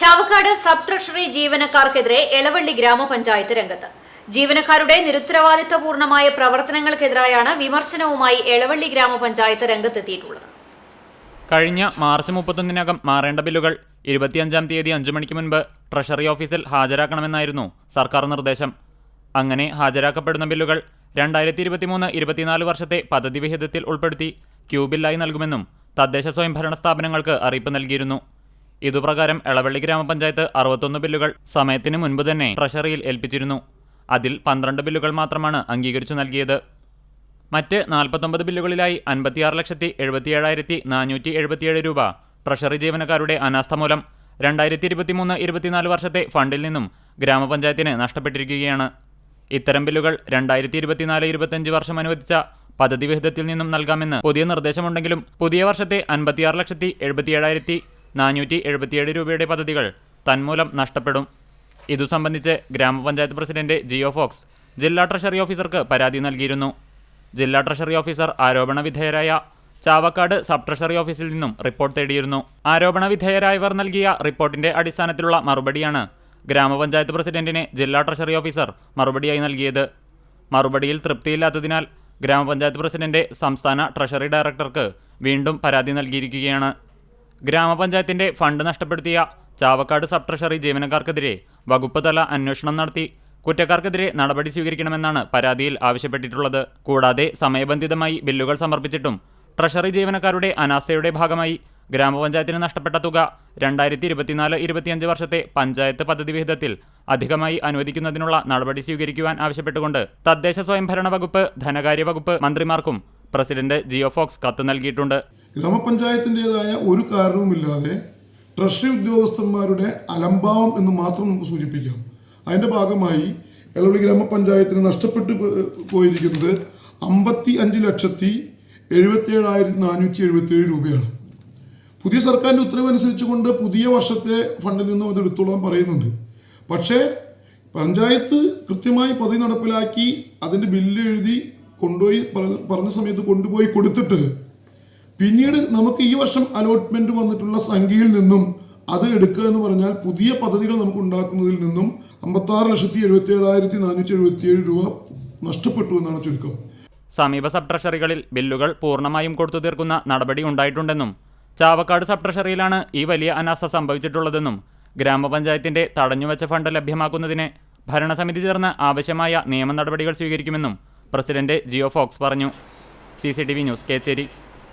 Chavakkad sub treasury ജീവനക്കാർക്കെതിരെ എളവള്ളി ഗ്രാമപഞ്ചായത്ത് രംഗത്ത്. ജീവനക്കാരുടെ നിരുത്തരവാദിത്തപൂർണമായ പ്രവർത്തനങ്ങൾക്കെതിരായാണ് വിമർശനവുമായി എളവള്ളി ഗ്രാമപഞ്ചായത്ത് രംഗത്തെത്തിയിട്ടുള്ളത്. കഴിഞ്ഞ മാർച്ച് മുപ്പത്തൊന്നിനകം മാറേണ്ട ബില്ലുകൾ ഇരുപത്തിയഞ്ചാം തീയതി അഞ്ചു മണിക്ക് മുൻപ് ട്രഷറി ഓഫീസിൽ ഹാജരാക്കണമെന്നായിരുന്നു സർക്കാർ നിർദ്ദേശം. അങ്ങനെ ഹാജരാക്കപ്പെടുന്ന ബില്ലുകൾ രണ്ടായിരത്തി ഇരുപത്തിമൂന്ന് ഇരുപത്തിനാല് വർഷത്തെ പദ്ധതി വിഹിതത്തിൽ ഉൾപ്പെടുത്തി ക്യൂബില്ലായി നൽകുമെന്നും തദ്ദേശ സ്വയംഭരണ സ്ഥാപനങ്ങൾക്ക് അറിയിപ്പ് നൽകിയിരുന്നു. ഇതുപ്രകാരം എളവള്ളി ഗ്രാമപഞ്ചായത്ത് അറുപത്തൊന്ന് ബില്ലുകൾ സമയത്തിന് മുൻപ് തന്നെ ട്രഷറിയിൽ ഏൽപ്പിച്ചിരുന്നു. അതിൽ പന്ത്രണ്ട് ബില്ലുകൾ മാത്രമാണ് അംഗീകരിച്ചു നൽകിയത്. മറ്റ് നാൽപ്പത്തൊമ്പത് ബില്ലുകളിലായി അൻപത്തിയാറ് ലക്ഷത്തി എഴുപത്തിയേഴായിരത്തി നാനൂറ്റി എഴുപത്തിയേഴ് രൂപ ട്രഷറി ജീവനക്കാരുടെ അനാസ്ഥ മൂലം രണ്ടായിരത്തി ഇരുപത്തിമൂന്ന് ഇരുപത്തിനാല് വർഷത്തെ ഫണ്ടിൽ നിന്നും ഗ്രാമപഞ്ചായത്തിന് നഷ്ടപ്പെട്ടിരിക്കുകയാണ്. ഇത്തരം ബില്ലുകൾ രണ്ടായിരത്തി ഇരുപത്തിനാല് ഇരുപത്തിയഞ്ച് വർഷം അനുവദിച്ച പദ്ധതി വിഹിതത്തിൽ നിന്നും നൽകാമെന്ന് പുതിയ നിർദ്ദേശമുണ്ടെങ്കിലും പുതിയ വർഷത്തെ അൻപത്തിയാറ് ലക്ഷത്തി എഴുപത്തിയേഴായിരത്തി നാനൂറ്റി എഴുപത്തിയേഴ് രൂപയുടെ പദ്ധതികൾ തന്മൂലം നഷ്ടപ്പെടും. ഇതു സംബന്ധിച്ച് ഗ്രാമപഞ്ചായത്ത് പ്രസിഡന്റ് ജിയോ ഫോക്സ് ജില്ലാ ട്രഷറി ഓഫീസർക്ക് പരാതി നൽകിയിരുന്നു. ജില്ലാ ട്രഷറി ഓഫീസർ ആരോപണ വിധേയരായ ചാവക്കാട് സബ് ട്രഷറി ഓഫീസിൽ നിന്നും റിപ്പോർട്ട് തേടിയിരുന്നു. ആരോപണ വിധേയരായവർ നൽകിയ റിപ്പോർട്ടിന്റെ അടിസ്ഥാനത്തിലുള്ള മറുപടിയാണ് ഗ്രാമപഞ്ചായത്ത് പ്രസിഡന്റിന് ജില്ലാ ട്രഷറി ഓഫീസർ മറുപടിയായി നൽകിയത്. മറുപടിയിൽ തൃപ്തിയില്ലാത്തതിനാൽ ഗ്രാമപഞ്ചായത്ത് പ്രസിഡന്റ് സംസ്ഥാന ട്രഷറി ഡയറക്ടർക്ക് വീണ്ടും പരാതി നൽകിയിരിക്കുകയാണ്. ഗ്രാമപഞ്ചായത്തിന്റെ ഫണ്ട് നഷ്ടപ്പെടുത്തിയ ചാവക്കാട് സബ് ട്രഷറി ജീവനക്കാർക്കെതിരെ വകുപ്പ് തല അന്വേഷണം നടത്തി. കുറ്റക്കാർക്കെതിരെ നടപടി സ്വീകരിക്കണമെന്നാണ് പരാതിയിൽ ആവശ്യപ്പെട്ടിട്ടുള്ളത്. കൂടാതെ സമയബന്ധിതമായി ബില്ലുകൾ സമർപ്പിച്ചിട്ടും ട്രഷറി ജീവനക്കാരുടെ അനാസ്ഥയുടെ ഭാഗമായി ഗ്രാമപഞ്ചായത്തിന് നഷ്ടപ്പെട്ട തുക രണ്ടായിരത്തി ഇരുപത്തിനാല് ഇരുപത്തിയഞ്ച് വർഷത്തെ പഞ്ചായത്ത് പദ്ധതി വിഹിതത്തിൽ അധികമായി അനുവദിക്കുന്നതിനുള്ള നടപടി സ്വീകരിക്കുവാൻ ആവശ്യപ്പെട്ടുകൊണ്ട് തദ്ദേശ സ്വയംഭരണ വകുപ്പ് ധനകാര്യ വകുപ്പ് മന്ത്രിമാർക്കും പ്രസിഡന്റ് ജിയോഫോക്സ് കത്ത് നൽകിയിട്ടുണ്ട്. ഗ്രാമപഞ്ചായത്തിന്റെതായ ഒരു കാരണവുമില്ലാതെ ട്രഷറി ഉദ്യോഗസ്ഥന്മാരുടെ അലംഭാവം എന്ന് മാത്രം നമുക്ക് സൂചിപ്പിക്കാം. അതിന്റെ ഭാഗമായി എളവള്ളി ഗ്രാമപഞ്ചായത്തിന് നഷ്ടപ്പെട്ടു പോയിരിക്കുന്നത് അമ്പത്തി അഞ്ച് ലക്ഷത്തി എഴുപത്തിയേഴായിരത്തി നാനൂറ്റി എഴുപത്തിയേഴ് രൂപയാണ്. പുതിയ സർക്കാരിന്റെ ഉത്തരവ് അനുസരിച്ചുകൊണ്ട് പുതിയ വർഷത്തെ ഫണ്ടിൽ നിന്നും അത് എടുത്തോളാൻ പറയുന്നുണ്ട്. പക്ഷേ പഞ്ചായത്ത് കൃത്യമായി പദ്ധതി നടപ്പിലാക്കി അതിന്റെ ബില്ല് എഴുതി കൊണ്ടുപോയി പറഞ്ഞ സമയത്ത് കൊണ്ടുപോയി കൊടുത്തിട്ട് പിന്നീട് നമുക്ക് ഈ വർഷം അലോട്ട്മെന്റ് വന്നിട്ടുള്ള സംഖ്യയിൽ നിന്നും അത് എടുക്കുക എന്ന് പറഞ്ഞാൽ പുതിയ പദ്ധതികൾ നമുക്ക് ഉണ്ടാക്കുന്നതിൽ നിന്നും അമ്പത്താറ് ലക്ഷത്തി എഴുപത്തി ഏഴായിരത്തി നാനൂറ്റി എഴുപത്തി ഏഴ് രൂപ നഷ്ടപ്പെട്ടു എന്നാണ് ചുരുക്കം. സമീപ സബ് ട്രഷറികളിൽ ബില്ലുകൾ പൂർണമായും കൊടുത്തു തീർക്കുന്ന നടപടി ഉണ്ടായിട്ടുണ്ടെന്നും ചാവക്കാട് സബ് ട്രഷറിയിലാണ് ഈ വലിയ അനാസ്ഥ സംഭവിച്ചിട്ടുള്ളതെന്നും ഗ്രാമപഞ്ചായത്തിന്റെ തടഞ്ഞുവച്ച ഫണ്ട് ലഭ്യമാക്കുന്നതിന് ഭരണസമിതി ചേർന്ന് ആവശ്യമായ നിയമ നടപടികൾ സ്വീകരിക്കുമെന്നും പ്രസിഡന്റ് ജിയോ ഫോക്സ് പറഞ്ഞു. C news Kechery.